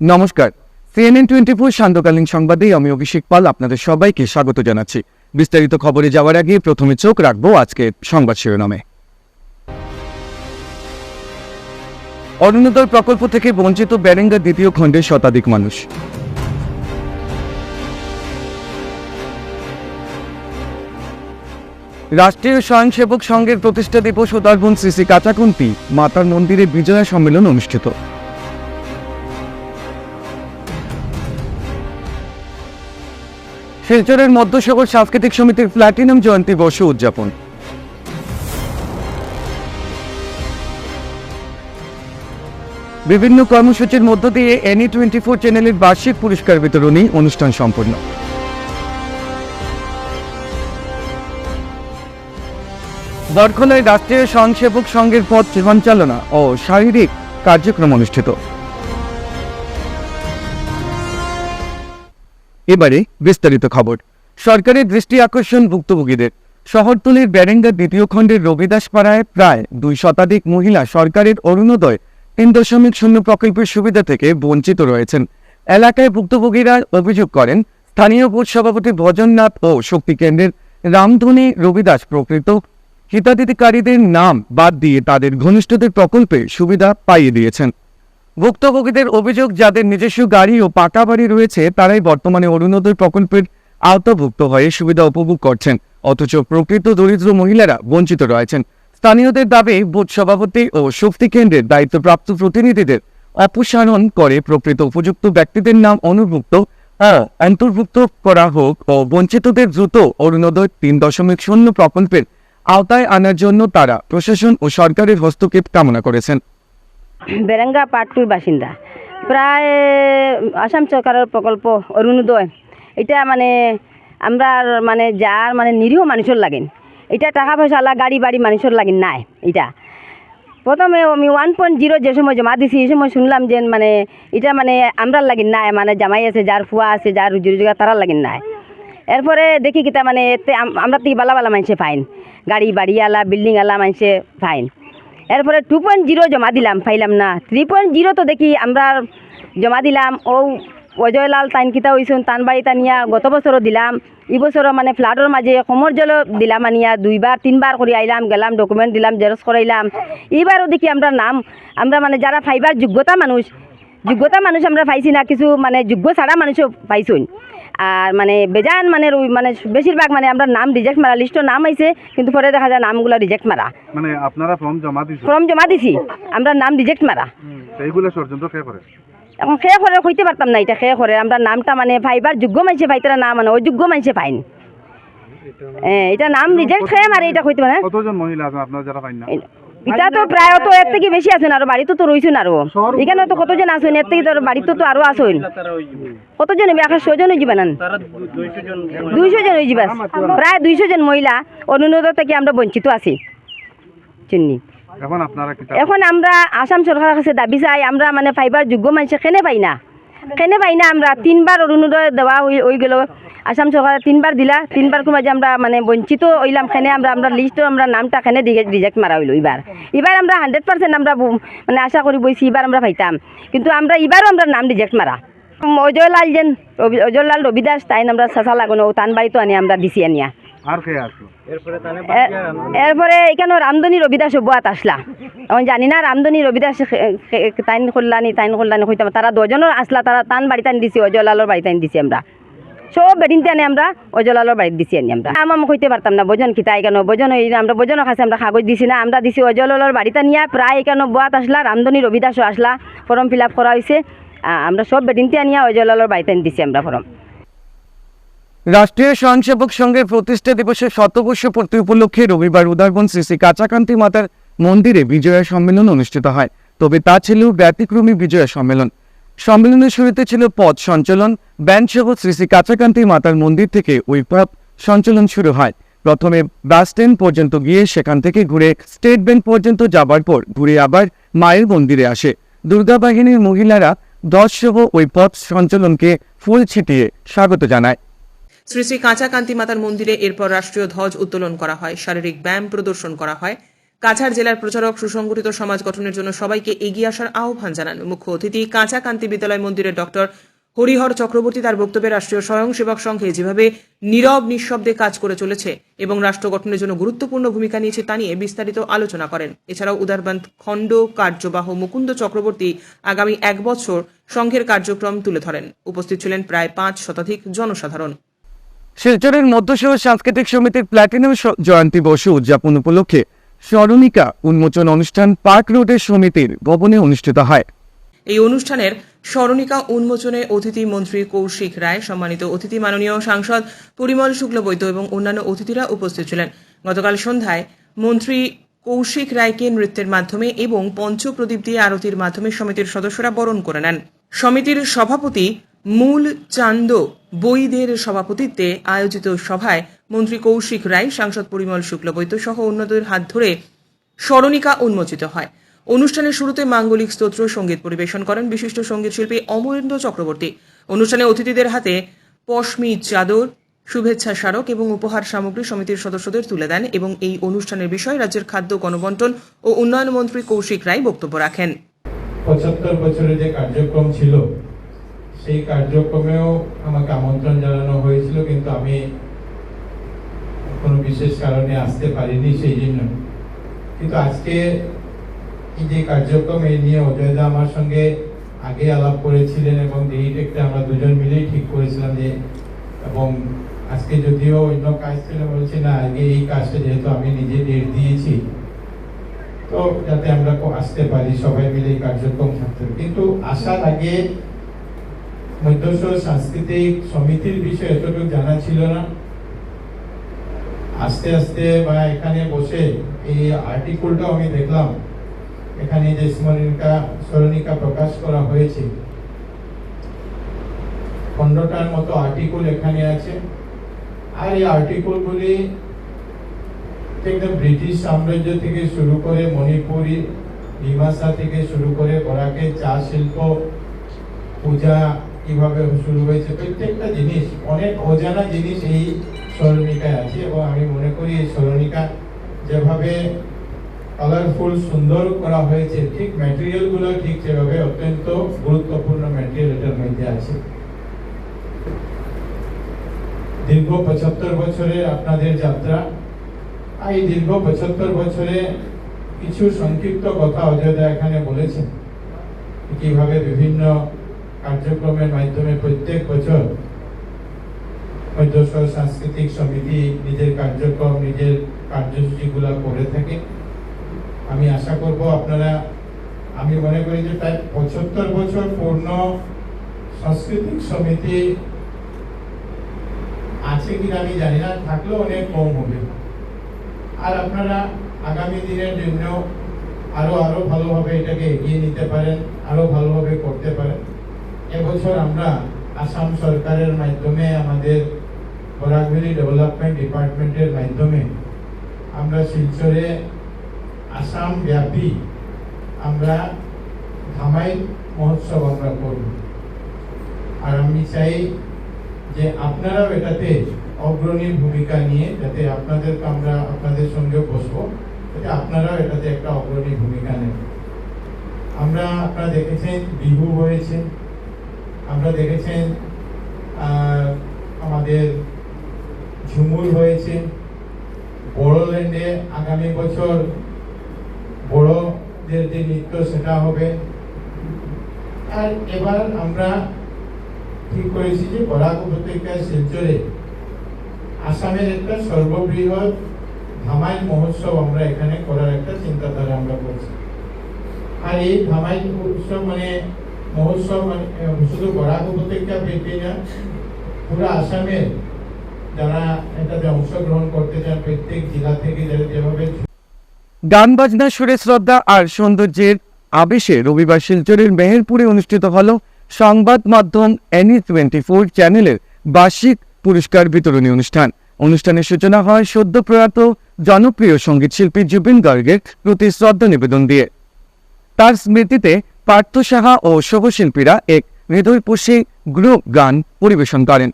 নমস্কার। CNN twenty four সান্ধ্যকালীন সংবাদে আমি অভিষেক পাল আপনাদের সবাইকে স্বাগত জানাচ্ছি। বিস্তারিত খবরে যাওয়ার আগে প্রথমে চোখ রাখব আজকের সংবাদ শিরোনামে। অরুণোদয় প্রকল্প থেকে বঞ্চিত ব্যারেঙ্গার দ্বিতীয় খণ্ডের শতাধিক মানুষ। রাষ্ট্রীয় স্বয়ংসেবক সংঘের প্রতিষ্ঠা দিবস ও উদারবন শ্রী শ্রী কাচাকুন্তি, মাতার মন্দিরে বিজয়া সম্মেলন অনুষ্ঠিত। শিলচরের মধ্যসাগর সাংস্কৃতিক সমিতির প্ল্যাটিনাম জয়ন্তী বর্ষ উদযাপন। বিভিন্ন কর্মসূচির মধ্য দিয়ে এনি টোয়েন্টি ফোর চ্যানেলের বার্ষিক পুরস্কার বিতরণী অনুষ্ঠান সম্পন্ন। বরখলায় রাষ্ট্রীয় স্বয়ংসেবক সংঘের পথ সঞ্চালনা ও শারীরিক কার্যক্রম অনুষ্ঠিত। এবারে বিস্তারিত খবর। সরকারের দৃষ্টি আকর্ষণ ভুক্তভোগীদের। শহরতলির ব্যারেঙ্গা দ্বিতীয় খণ্ডের রবিদাস পাড়ায় প্রায় দুই শতাধিক মহিলা সরকারের অরুণোদয় তিন দশমিক শূন্য প্রকল্পের সুবিধা থেকে বঞ্চিত রয়েছেন। এলাকায় ভুক্তভোগীরা অভিযোগ করেন, স্থানীয় বোর্ড সভাপতি ভজননাথ ও শক্তি কেন্দ্রের রামধনী রবিদাস প্রকৃত হিতাধিকারীদের নাম বাদ দিয়ে তাদের ঘনিষ্ঠদের প্রকল্পে সুবিধা পাইয়ে দিয়েছেন। ভুক্তভোগীদের অভিযোগ, যাদের নিজস্ব গাড়ি ও পাকা বাড়ি রয়েছে, তারাই বর্তমানে অরুণোদয় প্রকল্পের আওতাভুক্ত হয়ে সুবিধা উপভোগ করছেন। অথচ প্রকৃত দরিদ্র মহিলারা বঞ্চিত রয়েছেন। স্থানীয়দের দাবি, বুথ সভাপতি ও শক্তি কেন্দ্রের দায়িত্বপ্রাপ্ত প্রতিনিধিদের অপসারণ করে প্রকৃত উপযুক্ত ব্যক্তিদের নাম অনুভুক্ত অন্তর্ভুক্ত করা হোক ও বঞ্চিতদের দ্রুত অরুণোদয় তিন দশমিক শূন্য প্রকল্পের আওতায় আনার জন্য তারা প্রশাসন ও সরকারের হস্তক্ষেপ কামনা করেছেন। বেরেঙ্গা পাট্টুর বাসিন্দা। প্রায়, আসাম সরকারের প্রকল্প অরুণোদয়। এটা মানে আমরা মানে যার মানে নিরীহ মানুষের লাগেন। এটা টাকা পয়সা গাড়ি বাড়ি মানুষের লাগেন নাই এটা। প্রথমে আমি ওয়ান পয়েন্ট জিরো যে সময় জমা দিছি, এই সময় শুনলাম যে মানে এটা মানে আমরার লাগিন নাই মানে জামাই আছে, যার ফুয়া আছে, যার রুজি রোজগার তারার লাগিন নাই। এরপরে দেখি কিতা মানে এতে আমরা থেকে বালা বালা মানুষে ফাইন। গাড়ি বাড়ি আলা বিল্ডিং আলা মানুষে ফাইন। এরপরে টু পয়েন্ট জিরো জমা দিলাম, পাইলাম না। থ্রি পয়েন্ট জিরো তো দেখি আমরা জমা দিলাম। ও অজয়লাল তাইন কিতা হইছুন তান বাড়ি তানিয়া গত বছরও দিলাম। এই বছরও মানে ফ্লাডের মাঝে সমর জল দিলাম আনিয়া দুইবার তিনবার করে আইলাম, গেলাম ডকুমেন্ট দিলাম জেরক্স করাইলাম এইবারও দেখি আমরা নাম, আমরা মানে যারা ফাইবার যোগ্যতা মানুষ যোগ্যতা মানুষ আমরা পাইছি না, কিছু মানে যোগ্য ছাড়া মানুষও পাইছুন। আর মানে বেজান মানে মানে বেশিরভাগ মানে আমরা নাম রিজেক্ট মারা লিস্টও নাম আইছে কিন্তু পরে দেখা যায় নামগুলো রিজেক্ট মারা। মানে আপনারা ফর্ম জমা দিচ্ছেন ফর্ম জমা দিছি আমরা নাম রিজেক্ট মারা। এইগুলো ষড়যন্ত্র কে করে? এখন সে করে কইতে পারতাম না এটা সে করে আমরা নামটা মানে ফাইবার যোগ্য মানুষে পাইতারা না মানে অযোগ্য মানুষে পাইন। এটা নাম রিজেক্ট খেয়ে মারে এটা কইতে পারে? কতজন মহিলা আছেন আপনারা যারা পাইন না? এটা তো প্রায় তো এর থেকে বেশি আছেন আর বাড়িতে তো রইছেন আরও। এখানে তো কতজন আছেন? এর থেকে তো বাড়িতে তো আরও আছেন। কতজন হবে এখন ছজন হয়ে যাবেন দুইশো জন হয়ে যাবে প্রায় দুইশো জন মহিলা। অনুরোধ থেকে আমরা বঞ্চিত আছি। চিন্নি। এখন আমরা আসাম সরকারের কাছে দাবি চাই আমরা মানে পাইবার যোগ্য মানুষ কেনে পাই না। কেনে পাই না, আমরা তিনবার অরুণোদয় দেওয়া হয়ে গেল। আসাম সরকার তিনবার দিলা তিনবার কোনো যে আমরা মানে বঞ্চিত হইলাম খেনে আমরা আমরা লিস্টও আমরা নামটা খেনে রিজেক্ট মারা হইল এবার এবার আমরা হান্ড্রেড পার্সেন্ট আমরা মানে আশা করি বইছি এবার আমরা পাইতাম। কিন্তু আমরা এবারও আমরা নাম রিজেক্ট মারা অজয়লাল যেন অজয়লাল রবিদাস তাই আমরা চাচা লাগানো তান বাড়িতে আনি আমরা দিছি আনিয়া। আর কে আসলো। এরপরে এখানে রামধনী রবিদাস বুয়াত আসলা। এখন জানি না রামধনী রবিদাস তাইন করলানি তাইন করলানি কইতাম তারা দুজনের আসলা তারা তান বাড়ি তান দিছি অজলালর বাড়ি তান দিছি আমরা। সব বেদিনতে আনি আমরা অজলালর বাড়ি দিছি আনি আমরা। আমার কইতে পারতাম না বোজন কি তাই কেন বোজন এই আমরা বোজনের কাছে আমরা কাগজ দিছি না আমরা দিছি অজলালর বাড়িতে নিয়ে প্রায় এখানে বুয়াত আসলা রামধনী রবিদাসও আসলা ফর্ম ফিল আপ করা হয়েছে আমরা সব বেদিনতে আনিয়া অজলালর বাড়িতে দিছি আমরা ফর্ম রাষ্ট্রীয় স্বয়ংসেবক সংঘের প্রতিষ্ঠা দিবসের শতবর্ষ পূর্তি উপলক্ষে রবিবার উদারবন শ্রী শ্রী কাঁচাকান্তি মাতার মন্দিরে বিজয়া সম্মেলন অনুষ্ঠিত হয়। তবে তা ছিল ব্যতিক্রমী বিজয়া সম্মেলন। সম্মেলনের শুরুতে ছিল পথ সঞ্চালন, ব্যান্ড সহ শ্রী শ্রী কাঁচাকান্তি মাতার মন্দির থেকে ওই পথ সঞ্চালন শুরু হয়। প্রথমে বাস স্ট্যান্ড পর্যন্ত গিয়ে সেখান থেকে ঘুরে স্টেট ব্যাংক পর্যন্ত যাবার পর ঘুরে আবার মায়ের মন্দিরে আসে। দুর্গা বাহিনীর মহিলারা দশ সহ ওই পথ সঞ্চালনকে ফুল ছিটিয়ে স্বাগত জানায়। শ্রী শ্রী কাঁচা কান্তি মাতার মন্দিরে এরপর রাষ্ট্রীয় ধ্বজ উত্তোলন করা হয়, শারীরিক ব্যায়াম প্রদর্শন করা হয়। কাছাড় জেলার প্রচারক সুসংগঠিত সমাজ গঠনের জন্য সবাইকে এগিয়ে আসার আহ্বান জানান মুখ্য অতিথি। কাঁচা কান্তি বিদ্যালয় মন্দিরের ডক্টর হরিহর চক্রবর্তী তার বক্তব্যে রাষ্ট্রীয় স্বয়ংসেবক সংঘে যেভাবে নীরব নিঃশব্দে কাজ করে চলেছে এবং রাষ্ট্র গঠনের জন্য গুরুত্বপূর্ণ ভূমিকা নিয়েছে তা নিয়ে বিস্তারিত আলোচনা করেন। এছাড়াও উদারবান্ধ খণ্ড, কার্যবাহ, মুকুন্দ চক্রবর্তী আগামী এক বছর সংঘের কার্যক্রম তুলে ধরেন। উপস্থিত ছিলেন প্রায় পাঁচ শতাধিক জনসাধারণ। শিলচরের মধ্যশহর সাংস্কৃতিক সমিতির প্ল্যাটিনাম জয়ন্তী বর্ষ উদযাপন উপলক্ষে স্মরণিকা উন্মোচন অনুষ্ঠান পার্ক রোডের সমিতির ভবনে অনুষ্ঠিত হয়। এই অনুষ্ঠানের স্মরণিকা উন্মোচনে অতিথি মন্ত্রী কৌশিক রায়, সম্মানিত অতিথি মাননীয় সাংসদ পরিমল শুক্লবৈদ্য এবং অন্যান্য অতিথিরা উপস্থিত ছিলেন। গতকাল সন্ধ্যায় মন্ত্রী কৌশিক রায়কে নৃত্যের মাধ্যমে এবং পঞ্চপ্রদীপ দিয়ে আরতির মাধ্যমে সমিতির সদস্যরা বরণ করে নেন। সমিতির সভাপতি মূল চান্দ বৈদের সভাপতিত্বে আয়োজিত সভায় মন্ত্রী কৌশিক রায়, সাংসদ পরিমল শুক্লবৈদ্য সহ অন্যদের হাত ধরে স্মরণিকা উন্মোচিত হয়। অনুষ্ঠানের শুরুতে মাঙ্গলিক স্তোত্র, সংগীত পরিবেশন করেন বিশিষ্ট সংগীত শিল্পী অমরেন্দ্র চক্রবর্তী। অনুষ্ঠানে অতিথিদের হাতে পশমি চাদর, শুভেচ্ছা স্মারক এবং উপহার সামগ্রী সমিতির সদস্যদের তুলে দেন এবং এই অনুষ্ঠানের বিষয়ে রাজ্যের খাদ্য, গণবন্টন ও উন্নয়ন মন্ত্রী কৌশিক রায় বক্তব্য রাখেন। পঁচাত্তর বছরের যে কার্যক্রম ছিল সেই কার্যক্রমেও আমাকে আমন্ত্রণ জানানো হয়েছিল, কিন্তু আমি কোনো বিশেষ কারণে আসতে পারিনি সেই জন্য। কিন্তু আজকে এই যে কার্যক্রম, এই নিয়ে অজয়দা আমার সঙ্গে আগে আলাপ করেছিলেন এবং এই একটা আমরা দুজন মিলেই ঠিক করেছিলাম যে, এবং আজকে যদিও অন্য কাজ ছিল, বলছি না, আগে এই কাজটা যেহেতু আমি নিজে ডেট দিয়েছি, তো যাতে আমরা আসতে পারি সবাই মিলে এই কার্যক্রম থাকতে কিন্তু আসার আগে মধ্যস্বর সাংস্কৃতিক সমিতির বিষয়ে এতটুকু জানা ছিল না। আস্তে আস্তে বা এখানে বসে এই আর্টিকেলটাও আমি দেখলাম। এখানে যে স্মরণিকা স্মরণিকা প্রকাশ করা হয়েছে। পনেরোটার মতো আর্টিকেল এখানে আছে। আর এই আর্টিকেলগুলি একদম ব্রিটিশ সাম্রাজ্য থেকে শুরু করে মণিপুরি ডিমাসা থেকে শুরু করে বরাকে চা শিল্প, পূজা কীভাবে শুরু হয়েছে, প্রত্যেকটা জিনিস, অনেক অজানা জিনিস এই স্মরণিকায় আছে এবং আমি মনে করি এই স্মরণিকা যেভাবে কালারফুল সুন্দর করা হয়েছে, ঠিক ম্যাটেরিয়ালগুলো ঠিক সেভাবে অত্যন্ত গুরুত্বপূর্ণ ম্যাটেরিয়াল এটার মধ্যে আছে। দীর্ঘ পঁচাত্তর বছরের আপনাদের যাত্রা। আর এই দীর্ঘ পঁচাত্তর বছরে কিছু সংক্ষিপ্ত কথা অযোধ্যা এখানে বলেছেন। কীভাবে বিভিন্ন কার্যক্রমের মাধ্যমে প্রত্যেক বছর মধ্যস্বর সাংস্কৃতিক সমিতি নিজের কার্যক্রম, নিজের কার্যসূচিগুলো করে থাকে। আমি আশা করব আপনারা, আমি মনে করি যে প্রায় পঁচাত্তর বছর পূর্ণ সাংস্কৃতিক সমিতি আছে কিনা আমি জানি না, থাকলেও অনেক কম হবে। আর আপনারা আগামী দিনের জন্য আরও আরও ভালোভাবে এটাকে এগিয়ে নিতে পারেন, আরও ভালোভাবে করতে পারেন। এবছর আমরা আসাম সরকারের মাধ্যমে আমাদের বরাকভেলি ডেভেলপমেন্ট ডিপার্টমেন্টের মাধ্যমে আমরা শিলচরে আসাম ব্যাপী আমরা ধামাই মহোৎসব আমরা করব। আর আমি চাই যে আপনারাও এটাতে অগ্রণী ভূমিকা নিয়ে যাতে আপনাদেরকে আমরা আপনাদের সঙ্গে বসবো, যাতে আপনারাও এটাতে একটা অগ্রণী ভূমিকা নেন। আমরা আপনারা দেখেছেন, বিহু হয়েছে আমরা দেখেছেন আমাদের ঝুমুর হয়েছে। বড়োল্যান্ডে আগামী বছর বড়দের যে নৃত্য, সেটা হবে। আর এবার আমরা ঠিক করেছি যে বরাক উপত্যকা শিলচরে আসামের একটা সর্ববৃহৎ ধামাই মহোৎসব আমরা এখানে করার একটা চিন্তাধারা আমরা করছি। আর এই ধামাই উৎসব মানে মহোৎসব মানে শুধু বরাক উপত্যকা ব্যাপী না পুরো আসামের যারা এটাতে অংশগ্রহণ করতে চান প্রত্যেক জেলা থেকে যারা যেভাবে গান বাজনা সুরে শ্রদ্ধা আর সৌন্দর্যের আবেশে রবিবার শিলচরের মেহেরপুরে অনুষ্ঠিত হল সংবাদ মাধ্যম এনি টোয়েন্টি ফোর চ্যানেলের বার্ষিক পুরস্কার বিতরণী অনুষ্ঠান। অনুষ্ঠানের সূচনা হয় সদ্য প্রয়াত জনপ্রিয় সংগীত শিল্পী জুবিন গার্গের প্রতি শ্রদ্ধা নিবেদন দিয়ে। তার স্মৃতিতে পার্থ সাহা ও সহশিল্পীরা এক হৃদয়পোষী গ্রুপ গান পরিবেশন করেন।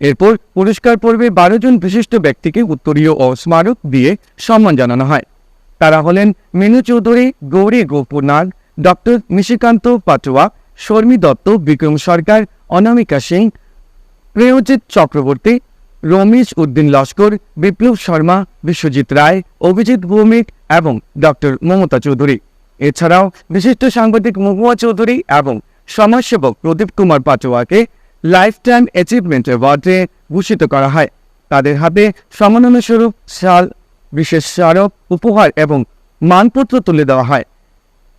এরপর পুরস্কার পর্বে বারো জন বিশিষ্ট ব্যক্তিকে উত্তরীয় ও স্মারক দিয়ে সম্মান জানানো হয়। তারা হলেন মিনু চৌধুরী, গৌরী গোপুনাগ ডক্টর নিশিকান্ত পাটুয়া, শর্মী দত্ত, বিক্রম সরকার, অনামিকা সিং, প্রিয়জিৎ চক্রবর্তী, রমেশ উদ্দিন লস্কর, বিপ্লব শর্মা, বিশ্বজিৎ রায়, অভিজিৎ ভৌমিক এবং ডক্টর মমতা চৌধুরী। এছাড়াও বিশিষ্ট সাংবাদিক মহুয়া চৌধুরী এবং সমাজসেবক প্রদীপ কুমার পাটোয়াকে লাইফ টাইম অ্যাচিভমেন্ট অ্যাওয়ার্ডে ভূষিত করা হয়। তাদের হাতে সম্মাননাস্বরূপ শাল, বিশেষ স্মারক, উপহার এবং মানপত্র তুলে দেওয়া হয়।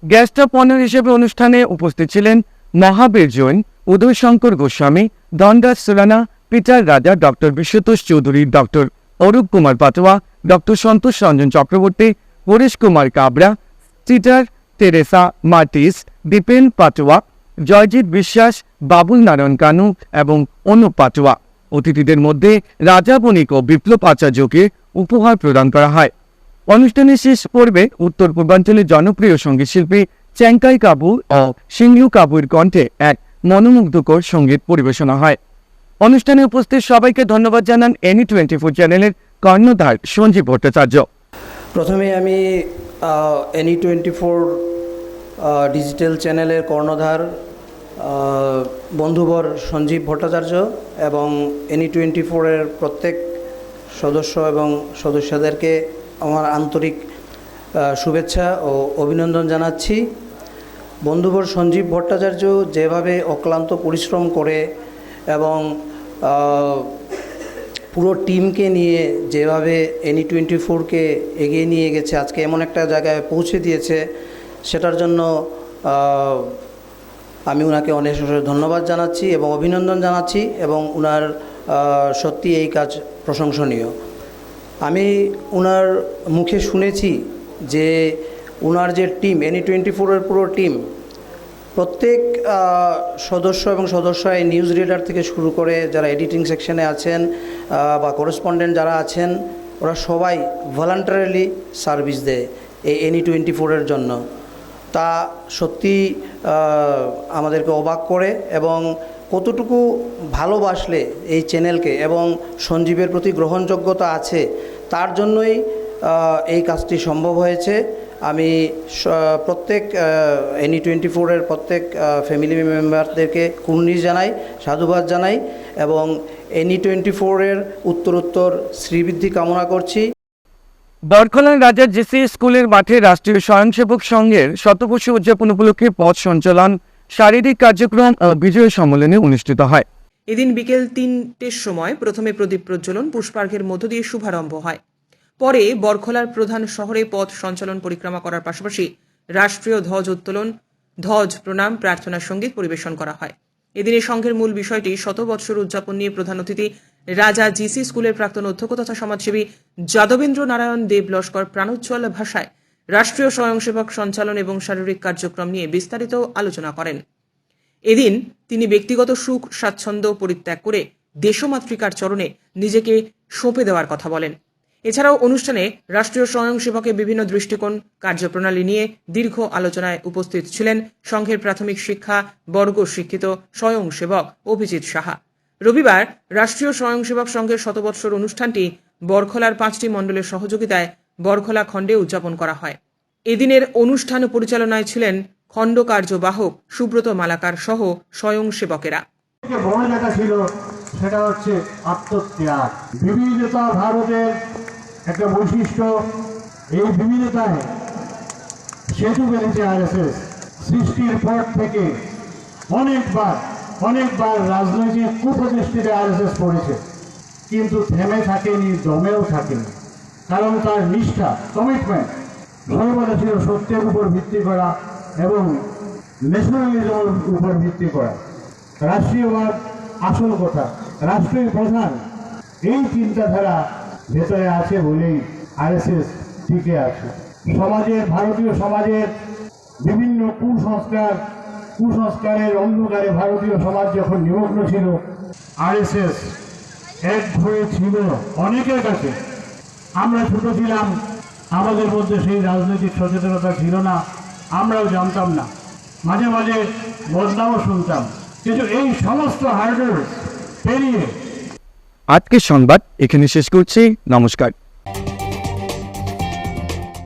গেস্ট অফ অনার হিসেবে অনুষ্ঠানে উপস্থিত ছিলেন Mahavir Jain, Uday Shankar Goswami দণ্ডাস Surana, Peter Raja doctor Bishwatosh Chowdhury, doctor Arup Kumar Patowa, doctor Santosh Ranjan Chakraborty, Harish Kumar Kabra, cheater Teresa, মার্টিস Dipen Patowa, Joyjit Biswas, Babul Narayan Kanu এবং অনুপ পাটোয়া। অতিথিদের মধ্যে রাজা বণিক ও বিপ্লব আচার্যকে উপহার প্রদান করা হয়। অনুষ্ঠানের শেষ পর্বে উত্তর পূর্বাঞ্চলের জনপ্রিয় সংগীত শিল্পী চ্যাংকাই কাবু ও সিংলু কাবুর কণ্ঠে এক মনোমুগ্ধকর সংগীত পরিবেশনা হয়। অনুষ্ঠানে উপস্থিত সবাইকে ধন্যবাদ জানান এনি টোয়েন্টি ফোর চ্যানেলের কর্ণধার সঞ্জীব ভট্টাচার্য। প্রথমে আমি এনি টোয়েন্টি ফোর ডিজিটাল চ্যানেলের কর্ণধার বন্ধুবর সঞ্জীব ভট্টাচার্য এবং এনি টোয়েন্টি ফোরের প্রত্যেক সদস্য এবং সদস্যদেরকে আমার আন্তরিক শুভেচ্ছা ও অভিনন্দন জানাচ্ছি। বন্ধুবর সঞ্জীব ভট্টাচার্য যেভাবে অক্লান্ত পরিশ্রম করে এবং পুরো টিমকে নিয়ে যেভাবে এনি টোয়েন্টি ফোরকে এগিয়ে নিয়ে গেছে, আজকে এমন একটা জায়গায় পৌঁছে দিয়েছে, সেটার জন্য আমি ওনাকে অনেক ধন্যবাদ জানাচ্ছি এবং অভিনন্দন জানাচ্ছি এবং ওনার সত্যি এই কাজ প্রশংসনীয়। আমি ওনার মুখে শুনেছি যে ওনার যে টিম এনি টোয়েন্টি ফোরের পুরো টিম প্রত্যেক সদস্য এবং সদস্য এই নিউজ রিডার থেকে শুরু করে যারা এডিটিং সেকশনে আছেন বা করেসপন্ডেন্ট যারা আছেন, ওরা সবাই ভলান্টারিলি সার্ভিস দেয় এই এনি টোয়েন্টি ফোরের জন্য। তা সত্যি আমাদেরকে অবাক করে এবং কতটুকু ভালোবাসলে এই চ্যানেলকে এবং সঞ্জীবের প্রতি গ্রহণযোগ্যতা আছে, তার জন্যই এই কাজটি সম্ভব হয়েছে। আমি প্রত্যেক এনি টোয়েন্টি ফোরের প্রত্যেক ফ্যামিলি মেম্বারদেরকে কুর্নিশ জানাই সাধুবাদ জানাই এবং এনি টোয়েন্টি ফোরের উত্তরোত্তর শ্রীবৃদ্ধি কামনা করছি। বরখলার রাজার জেসি স্কুলের মাঠে রাষ্ট্রীয় স্বয়ংসেবক সংঘের শতবর্ষ উদযাপন উপলক্ষে পথ সঞ্চালন শারীরিক কার্যক্রম ও বিজয় সম্মেলনে অনুষ্ঠিত হয়। এদিন বিকেল তিনটের সময় প্রথমে প্রদীপ প্রজ্বলন পুষ্পার্ঘের মধ্য দিয়ে শুভারম্ভ হয়। পরে বরখলার প্রধান শহরে পথ সঞ্চালন পরিক্রমা করার পাশাপাশি রাষ্ট্রীয় ধ্বজ উত্তোলন, ধ্বজ প্রণাম প্রার্থনা সংগীত পরিবেশন করা হয়। এদিনে সংঘের মূল বিষয়টি শত বৎসর উদযাপন নিয়ে প্রধান অতিথি রাজা জিসি স্কুলের প্রাক্তন অধ্যক্ষ তথা সমাজসেবী যাদবেন্দ্র নারায়ণ দেব লস্কর প্রাণোজ্জ্বল ভাষায় রাষ্ট্রীয় স্বয়ংসেবক সঞ্চালন এবং শারীরিক কার্যক্রম নিয়ে বিস্তারিত আলোচনা করেন। এদিন তিনি ব্যক্তিগত সুখ, স্বাচ্ছন্দ্য পরিত্যাগ করে দেশমাতৃকার চরণে নিজেকে সঁপে দেওয়ার কথা বলেন। এছাড়াও অনুষ্ঠানে রাষ্ট্রীয় স্বয়ংসেবকের বিভিন্ন দৃষ্টিকোণ কার্যপ্রণালী নিয়ে দীর্ঘ আলোচনায় উপস্থিত ছিলেন সংঘের প্রাথমিক শিক্ষা, বর্গ শিক্ষিত, স্বয়ংসেবক অভিজিৎ সাহা। রবিবার রাষ্ট্রীয় স্বয়ংসেবক সংঘের শতবৎসর অনুষ্ঠানটি বরখলার পাঁচটি মণ্ডলের সহযোগিতায় বরখলা খণ্ডে উদযাপন করা হয়। এদিনের অনুষ্ঠান পরিচালনায় ছিলেন খণ্ড কার্যবাহক সুব্রত মালাকার সহ স্বয়ংসেবকেরা। সেটা হচ্ছে আত্মত্যাগ। বিবিধতা ভারতের একটা বৈশিষ্ট্য এই বিবিধতায় সেতু বেঁধেছে আরএসএস। সৃষ্টির পর থেকে অনেকবার অনেকবার রাজনৈতিক কুপ্রতিষ্ঠিতে আরএসএস পড়েছে। কিন্তু থেমে থাকেনি, দমেও থাকেনি। কারণ তার নিষ্ঠা কমিটমেন্ট সর্বদা ছিল সত্যের উপর ভিত্তি করা এবং ন্যাশনালিজমের উপর ভিত্তি করা। রাষ্ট্রীয়বাদ আসল কথা। রাষ্ট্রের প্রধান এই চিন্তাধারা ভেতরে আছে বলেই আরএসএস টিকে আছে। সমাজের, ভারতীয় সমাজের বিভিন্ন কুসংস্কার, কুসংস্কারের অন্ধকারে ভারতীয় সমাজ যখন নিমগ্ন ছিল, আরএসএস এক হয়ে ছিল অনেকের কাছে। আমরা ছোট ছিলাম, আমাদের মধ্যে সেই রাজনৈতিক সচেতনতা ছিল না, আমরাও জানতাম না। মাঝে মাঝে বদনামও শুনতাম। কিন্তু এই সমস্ত হার্ডওয়ার পেরিয়ে আজকের সংবাদ এখানে শেষ করছি। নমস্কার।